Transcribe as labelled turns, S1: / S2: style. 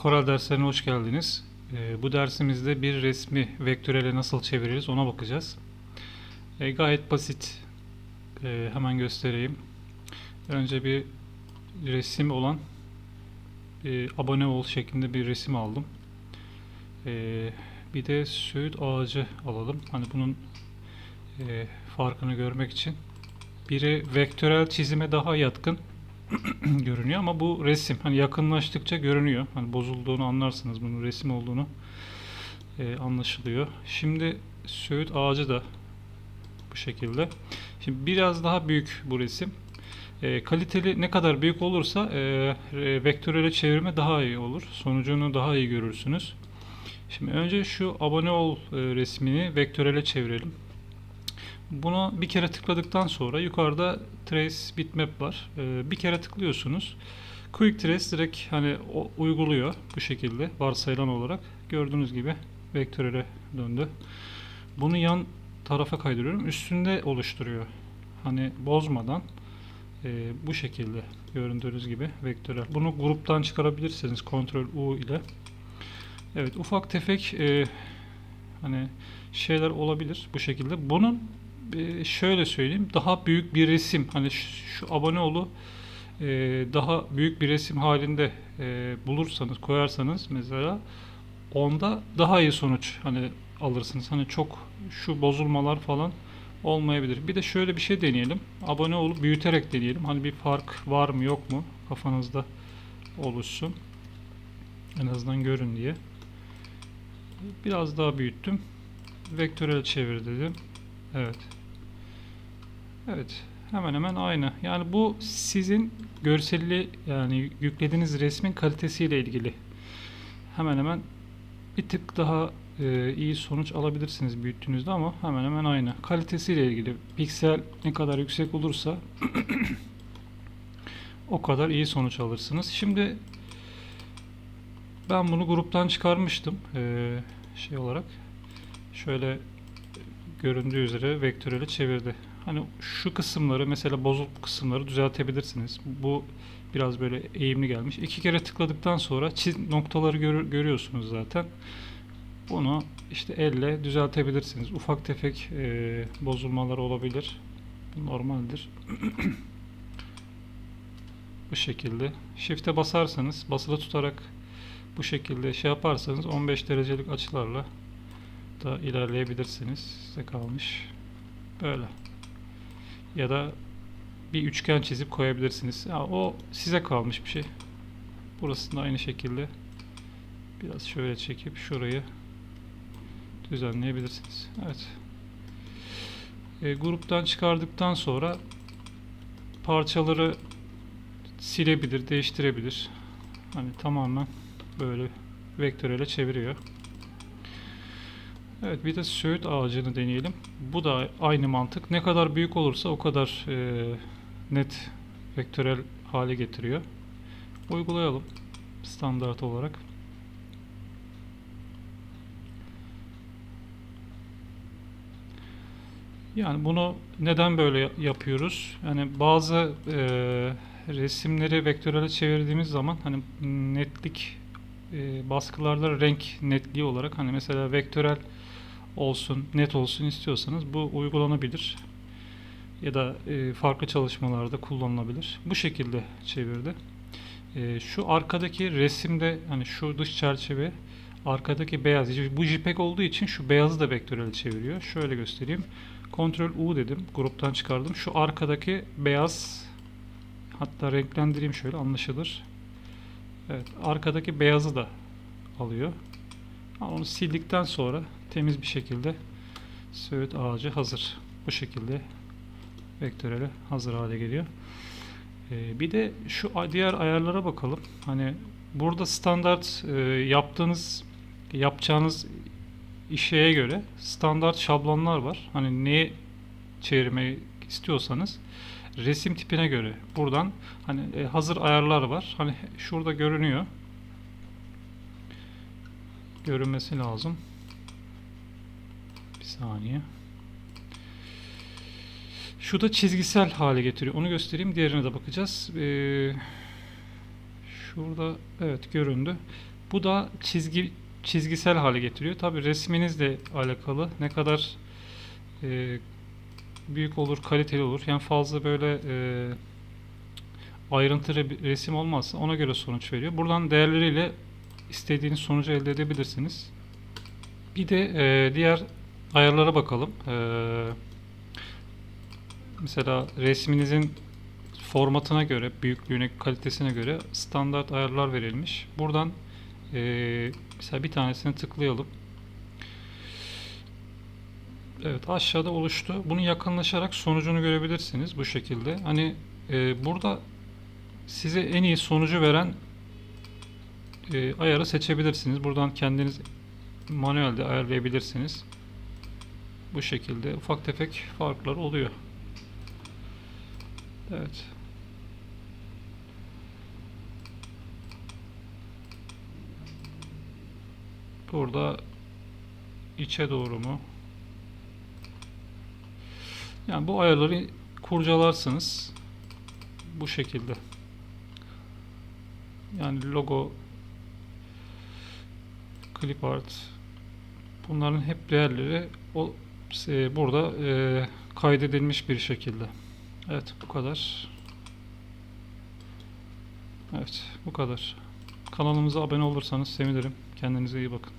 S1: Koral derslerine hoş geldiniz. Ee, bu dersimizde bir resmi vektörele nasıl çeviririz ona bakacağız. Ee, gayet basit. Ee, hemen göstereyim. Önce bir resim olan e, abone ol şeklinde bir resim aldım. Ee, bir de söğüt ağacı alalım. Hani bunun e, farkını görmek için. Biri vektörel çizime daha yatkın görünüyor ama bu resim. Hani yakınlaştıkça görünüyor. Hani bozulduğunu anlarsınız bunun resim olduğunu e, anlaşılıyor. Şimdi söğüt ağacı da bu şekilde. Şimdi biraz daha büyük bu resim. E, kaliteli ne kadar büyük olursa e, vektörele çevirme daha iyi olur. Sonucunu daha iyi görürsünüz. Şimdi önce şu abone ol e, resmini vektörele çevirelim. Buna bir kere tıkladıktan sonra yukarıda Trace Bitmap var. Ee, bir kere tıklıyorsunuz. Quick Trace direkt hani uyguluyor bu şekilde varsayılan olarak. Gördüğünüz gibi vektörele döndü. Bunu yan tarafa kaydırıyorum. Üstünde oluşturuyor. Hani bozmadan e, bu şekilde göründüğünüz gibi vektörel. Bunu gruptan çıkarabilirsiniz Ctrl U ile. Evet ufak tefek e, hani şeyler olabilir bu şekilde. Bunun şöyle söyleyeyim daha büyük bir resim hani şu, şu abone olu e, daha büyük bir resim halinde e, bulursanız koyarsanız mesela onda daha iyi sonuç hani alırsınız. Hani çok şu bozulmalar falan olmayabilir. Bir de şöyle bir şey deneyelim. Abone olup büyüterek deneyelim. Hani bir fark var mı yok mu kafanızda oluşsun. En azından görün diye. Biraz daha büyüttüm. Vektörel çevir dedim. Evet. Evet. Hemen hemen aynı. Yani bu sizin görselli yani yüklediğiniz resmin kalitesiyle ilgili. Hemen hemen bir tık daha e, iyi sonuç alabilirsiniz büyüttüğünüzde ama hemen hemen aynı. Kalitesiyle ilgili. Piksel ne kadar yüksek olursa o kadar iyi sonuç alırsınız. Şimdi ben bunu gruptan çıkarmıştım. E, şey olarak. Şöyle göründüğü üzere vektörele çevirdi. Hani şu kısımları mesela bozuk kısımları düzeltebilirsiniz. Bu biraz böyle eğimli gelmiş. İki kere tıkladıktan sonra çiz noktaları gör, görüyorsunuz zaten. Bunu işte elle düzeltebilirsiniz. Ufak tefek e, bozulmalar olabilir. Normaldir. bu şekilde. Shift'e basarsanız basılı tutarak bu şekilde şey yaparsanız 15 derecelik açılarla da ilerleyebilirsiniz. Size kalmış. Böyle. Ya da bir üçgen çizip koyabilirsiniz. Ya, o size kalmış bir şey. Burası da aynı şekilde biraz şöyle çekip şurayı düzenleyebilirsiniz. Evet. E, gruptan çıkardıktan sonra parçaları silebilir, değiştirebilir. Hani tamamen böyle vektörele çeviriyor. Evet bir de söğüt ağacını deneyelim. Bu da aynı mantık. Ne kadar büyük olursa o kadar e, net vektörel hale getiriyor. Uygulayalım standart olarak. Yani bunu neden böyle yapıyoruz? Yani bazı e, resimleri vektörele çevirdiğimiz zaman hani netlik e, baskılarda renk netliği olarak hani mesela vektörel olsun, net olsun istiyorsanız bu uygulanabilir. Ya da e, farklı çalışmalarda kullanılabilir. Bu şekilde çevirdi. E, şu arkadaki resimde hani şu dış çerçeve arkadaki beyaz. Bu JPEG olduğu için şu beyazı da vektörel çeviriyor. Şöyle göstereyim. Ctrl U dedim. Gruptan çıkardım. Şu arkadaki beyaz hatta renklendireyim şöyle anlaşılır. Evet, arkadaki beyazı da alıyor. Onu sildikten sonra temiz bir şekilde söğüt ağacı hazır. Bu şekilde vektörele hazır hale geliyor. Ee, bir de şu diğer ayarlara bakalım. Hani burada standart e, yaptığınız yapacağınız işeye göre standart şablonlar var. Hani neye çevirmeyi istiyorsanız resim tipine göre buradan hani e, hazır ayarlar var. Hani şurada görünüyor. Görünmesi lazım. Bir saniye. Şu da çizgisel hale getiriyor. Onu göstereyim. Diğerine de bakacağız. Ee, şurada evet göründü. Bu da çizgi çizgisel hale getiriyor. Tabi resminizle alakalı ne kadar e, büyük olur, kaliteli olur. Yani fazla böyle e, ayrıntılı bir resim olmazsa ona göre sonuç veriyor. Buradan değerleriyle istediğiniz sonucu elde edebilirsiniz. Bir de e, diğer ayarlara bakalım. E, mesela resminizin formatına göre, büyüklüğüne, kalitesine göre standart ayarlar verilmiş. Buradan e, mesela bir tanesini tıklayalım. Evet aşağıda oluştu. Bunu yakınlaşarak sonucunu görebilirsiniz bu şekilde. Hani e, burada size en iyi sonucu veren e, ayarı seçebilirsiniz. Buradan kendiniz manuelde ayarlayabilirsiniz. Bu şekilde ufak tefek farklar oluyor. Evet. Burada içe doğru mu? Yani bu ayarları kurcalarsınız. Bu şekilde. Yani logo, clip art bunların hep değerleri o e, burada e, kaydedilmiş bir şekilde. Evet bu kadar. Evet bu kadar. Kanalımıza abone olursanız sevinirim. Kendinize iyi bakın.